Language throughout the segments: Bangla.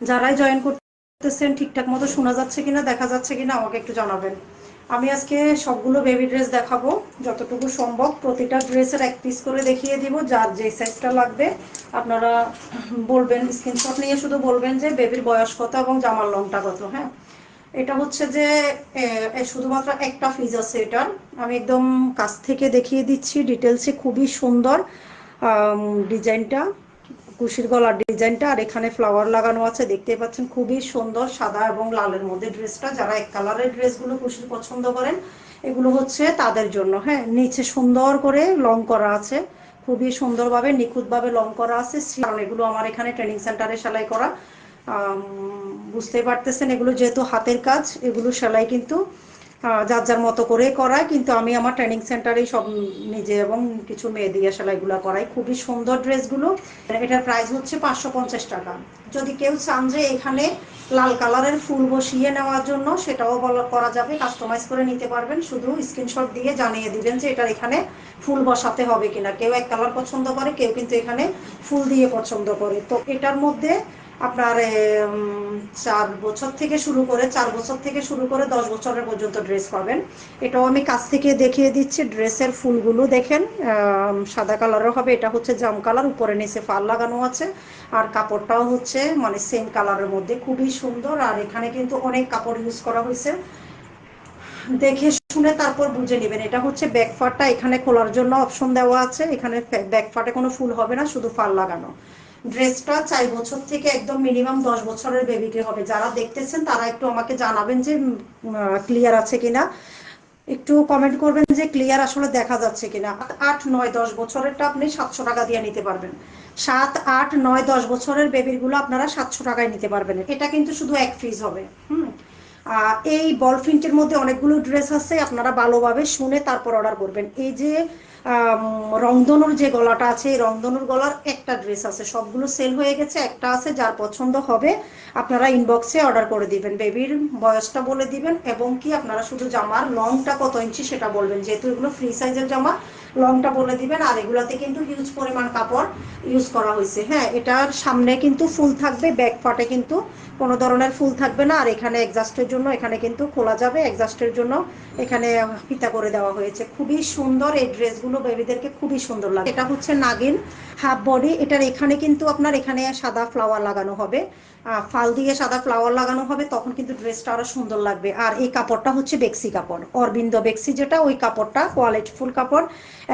যারাই জয়েন করতেছেন ঠিকঠাক মতো শোনা যাচ্ছে কিনা, দেখা যাচ্ছে কিনা আমাকে একটু জানাবেন। আমি আজকে সবগুলো বেবি ড্রেস দেখাবো, যতটুকু সম্ভব। প্রতিটা ড্রেসের এক পিস করে দেখিয়ে দিব, যার যে সাইজটা লাগবে। আপনারা বলবেন স্ক্রিনশট নিয়ে শুধু বলবেন যে বেবির বয়স কত এবং জামার লংটা কত হ্যাঁ? এটা হচ্ছে যে শুধুমাত্র একটা ফিজ আছে এটার। আমি একদম কাছ থেকে দেখিয়ে দিচ্ছি ডিটেলসে খুবই সুন্দর ডিজাইনটা কুশির গলার ডিজাইনটা আর এখানে ফ্লাওয়ার লাগানো আছে। দেখতে পাচ্ছেন খুবই সুন্দর সাদা এবং লালের মধ্যে ড্রেসটা। যারা এক কালারের ড্রেসগুলো কুশির পছন্দ করেন, এগুলো হচ্ছে তাদের জন্য। হ্যাঁ নিচে সুন্দর করে লং করা আছে। খুবই সুন্দরভাবে, নিখুঁতভাবে লং করা আছে। কারণ এগুলো আমার এখানে ট্রেনিং সেন্টারে সেলাই করা। বুঝতেই পারতেছেন, এগুলো যেহেতু হাতের কাজ, এগুলো সেলাই কিন্তু যার যার মতো করে করায়, কিন্তু আমি আমার ট্রেনিং সেন্টারেই সব নিজে এবং কিছু মেয়ে দিয়ে সেলাইগুলো করাই। খুবই সুন্দর ড্রেসগুলো। এটার প্রাইস হচ্ছে পাঁচশো পঞ্চাশ টাকা। যদি কেউ চান যে এখানে লাল কালারের ফুল বসিয়ে নেওয়ার জন্য, সেটাও করা যাবে। কাস্টমাইজ করে নিতে পারবেন। শুধু স্ক্রিনশট দিয়ে জানিয়ে দিবেন যে এটার এখানে ফুল বসাতে হবে কিনা। কেউ এক কালার পছন্দ করে, কেউ কিন্তু এখানে ফুল দিয়ে পছন্দ করে। তো এটার মধ্যে আপনার চার বছর থেকে শুরু করে, চার বছর থেকে শুরু করে দশ বছরের পর্যন্ত ড্রেস পাবেন। এটাও আমি কাছ থেকে দেখিয়ে দিচ্ছি, ড্রেসের ফুলগুলো দেখেন সাদা কালারের হবে, এটা হচ্ছে জাম কালার, উপরে নিচে ফাল লাগানো আছে। আর কাপড়টাও হচ্ছে মানে সেম কালারের মধ্যে, খুবই সুন্দর। আর এখানে কিন্তু অনেক কাপড় ইউজ করা হয়েছে। দেখে শুনে তারপর বুঝে নেবেন। এটা হচ্ছে ব্যাকফারটা এখানে খোলার জন্য অপশন দেওয়া আছে। এখানে ব্যাকফাটে কোনো ফুল হবে না, শুধু ফাল লাগানো। ড্রেসটা চার বছর থেকে একদম মিনিমাম দশ বছরের বেবিকে হবে। যারা দেখতেছেন, তারা একটু আমাকে জানাবেন যে ক্লিয়ার আছে কিনা। একটু কমেন্ট করবেন যে ক্লিয়ার আসলে দেখা যাচ্ছে কিনা। আট, নয়, দশ বছরেরটা আপনি সাতশো টাকা দিয়ে নিতে পারবেন। সাত, আট, নয়, দশ বছরের বেবিরগুলো আপনারা সাতশো টাকায় নিতে পারবেন। এটা কিন্তু শুধু এক ফিজ হবে। হুম? এই বল প্রিন্টের মধ্যে অনেকগুলো ড্রেস আছে, আপনারা ভালোভাবে শুনে তারপর অর্ডার করবেন। এই যে রংধনুর যে গলাটা আছে, এই রংধনুর গলার একটা ড্রেস আছে। সবগুলো সেল হয়ে গেছে, একটা আছে যার পছন্দ হবে, আপনারা ইনবক্সে অর্ডার করে দিবেন। বেবির বয়সটা বলে দিবেন, এবং কি আপনারা শুধু জামার লংটা কত ইঞ্চি সেটা বলবেন। যেহেতু এগুলো ফ্রি সাইজের জামা, লংটা বলে দিবেন, আর এগুলাতে কিন্তু হিউজ পরিমাণ কাপড় ইউজ করা হয়েছে। হ্যাঁ এটার সামনে কিন্তু ফুল থাকবে ব্যাক পার্টে কিন্তু কোনো ধরনের ফুল থাকবে না, আর এখানে এক্সাস্টের জন্য এখানে কিন্তু খোলা যাবে এক্সাস্টের জন্য এখানে ফিতা করে দেওয়া হয়েছে। খুবই সুন্দর এই ড্রেসগুলো বেবিদেরকে খুবই সুন্দর লাগে। এটা হচ্ছে নাগিন হাফ বডি এটার এখানে কিন্তু আপনার এখানে সাদা ফ্লাওয়ার লাগানো হবে। ফাল দিয়ে সাদা ফ্লাওয়ার লাগানো হবে, তখন কিন্তু ড্রেসটা আরও সুন্দর লাগবে। আর এই কাপড়টা হচ্ছে বেক্সি কাপড়, অরবিন্দ বেক্সি যেটা, ওই কাপড়টা কোয়ালিটি ফুল কাপড়।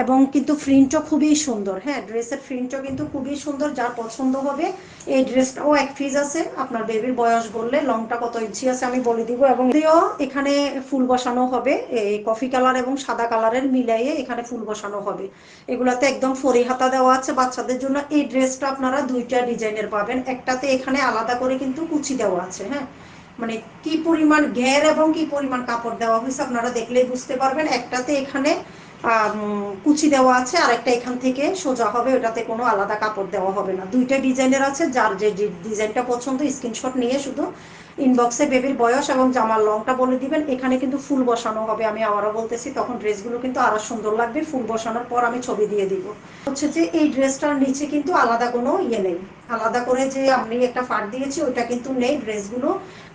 এবং কিন্তু প্রিন্টও খুবই সুন্দর হ্যাঁ ড্রেসের প্রিন্টও কিন্তু খুবই সুন্দর, যার পছন্দ হবে, এই ড্রেসটাও এক ফিজ আছে। আপনার বেবির বয়স বললে লংটা কত ইঞ্চি আছে আমি বলে দিব এবং এখানে ফুল বসানো হবে। এই কফি কালার এবং সাদা কালারের মিলাইয়ে এখানে ফুল বসানো হবে। এগুলাতে একদম ফরি হাতা দেওয়া আছে। বাচ্চাদের জন্য এই ড্রেসটা আপনারা দুইটা ডিজাইনের পাবেন। একটাতে এখানে আলাদা করে কিন্তু কুচি দেওয়া আছে হ্যাঁ? মানে কি পরিমাণ ঘের এবং কি পরিমাণ কাপড় দেওয়া হয়েছে আপনারা দেখলেই বুঝতে পারবেন। একটাতে এখানে কুচি দেওয়া আছে আর একটা এখান থেকে সোজা হবে। ওটাতে কোনো আলাদা কাপড় দেওয়া হবে না। দুইটা ডিজাইনের আছে। যার যে ডিজাইনটা পছন্দ, স্ক্রিনশট নিয়ে শুধু ইনবক্সে বেবির বয়স এবং জামার লংটা বলে দিবেন। এখানে কিন্তু ফুল বসানো হবে, আমি আবারও বলতেছি। তখন ড্রেসগুলো কিন্তু আরও সুন্দর লাগবে। ফুল বসানোর পর আমি ছবি দিয়ে দিব। হচ্ছে যে এই ড্রেসটার নিচে কিন্তু আলাদা কোনো ইয়ে নেই। আলাদা করে যে আমি একটা ফাট দিয়েছি, ওইটা কিন্তু নেই। ড্রেসগুলো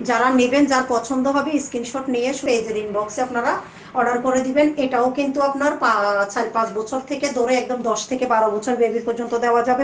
যারা নেবেন, যার পছন্দ হবে, স্ক্রিনশট নিয়ে পেজের ইনবক্সে আপনারা অর্ডার করে দিবেন। এটাও কিন্তু আপনার চার পাঁচ বছর থেকে ধরে, একদম দশ থেকে বারো বছর বেবি পর্যন্ত দেওয়া যাবে।